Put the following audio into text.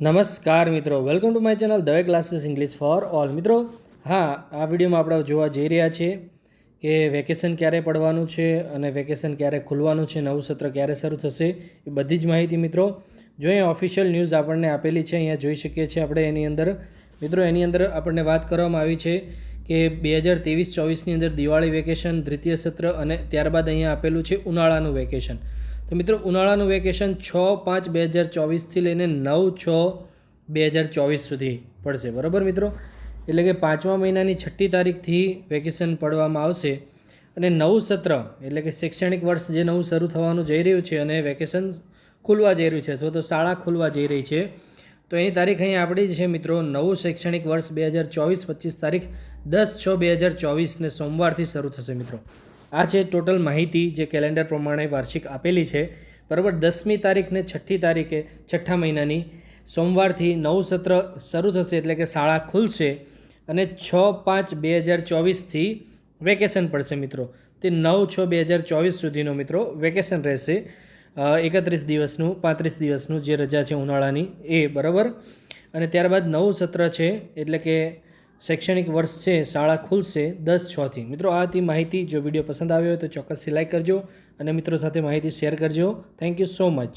નમસ્કાર મિત્રો. Welcome to my channel Dave classes English for all મિત્રો, હા, આ વિડીયોમાં આપણે જોવા જઈ રહ્યા છીએ કે વેકેશન ક્યારે પડવાનું છે અને વેકેશન ક્યારે ખુલવાનું છે, નવું સત્ર ક્યારે શરૂ થશે, એ બધી જ માહિતી મિત્રો જો અહીંયા ઓફિશિયલ ન્યૂઝ આપણને આપેલી છે, અહીંયા જોઈ શકીએ છીએ આપણે એની અંદર. મિત્રો, એની અંદર આપણને વાત કરવામાં આવી છે કે બે હજાર ત્રેવીસ ચોવીસની અંદર દિવાળી વેકેશન, દ્વિતીય સત્ર અને ત્યારબાદ અહીંયા આપેલું છે ઉનાળાનું વેકેશન. તો મિત્રો, ઉનાળાનું વેકેશન છ પાંચ બે હજાર ચોવીસથી લઈને નવ છ બે હજાર ચોવીસ સુધી પડશે. બરાબર મિત્રો? એટલે કે પાંચમા મહિનાની છઠ્ઠી તારીખથી વેકેશન પડવામાં આવશે. અને નવું સત્ર, એટલે કે શૈક્ષણિક વર્ષ જે નવું શરૂ થવાનું જઈ રહ્યું છે અને વેકેશન ખુલવા જઈ રહ્યું છે, અથવા તો શાળા ખુલવા જઈ રહી છે, તો એની તારીખ અહીં આપણી છે મિત્રો, નવું શૈક્ષણિક વર્ષ બે હજાર ચોવીસ પચીસ તારીખ દસ છ બે હજાર ચોવીસને સોમવારથી શરૂ થશે મિત્રો. આ છે ટોટલ માહિતી જે કેલેન્ડર પ્રમાણે વાર્ષિક આપેલી છે. બરાબર, દસમી તારીખને છઠ્ઠી તારીખે, છઠ્ઠા મહિનાની. સોમવારથી નવું સત્ર શરૂ થશે એટલે કે શાળા ખુલશે અને છ પાંચ બે હજાર ચોવીસથી વેકેશન પડશે મિત્રો. તે નવ છ બે હજાર ચોવીસ સુધીનો મિત્રો વેકેશન રહેશે. એકત્રીસ દિવસનું, પાંત્રીસ દિવસનું જે રજા છે ઉનાળાની, એ બરાબર. અને ત્યારબાદ નવું સત્ર છે એટલે કે શૈક્ષણિક વર્ષ છે, શાળા ખુલશે દસ છથી મિત્રો, આ હતી માહિતી. જો વીડિયો પસંદ આવ્યો હોય તો ચોક્કસથી સિલાઈ કરજો અને મિત્રો સાથે માહિતી શેર કરજો. Thank you so much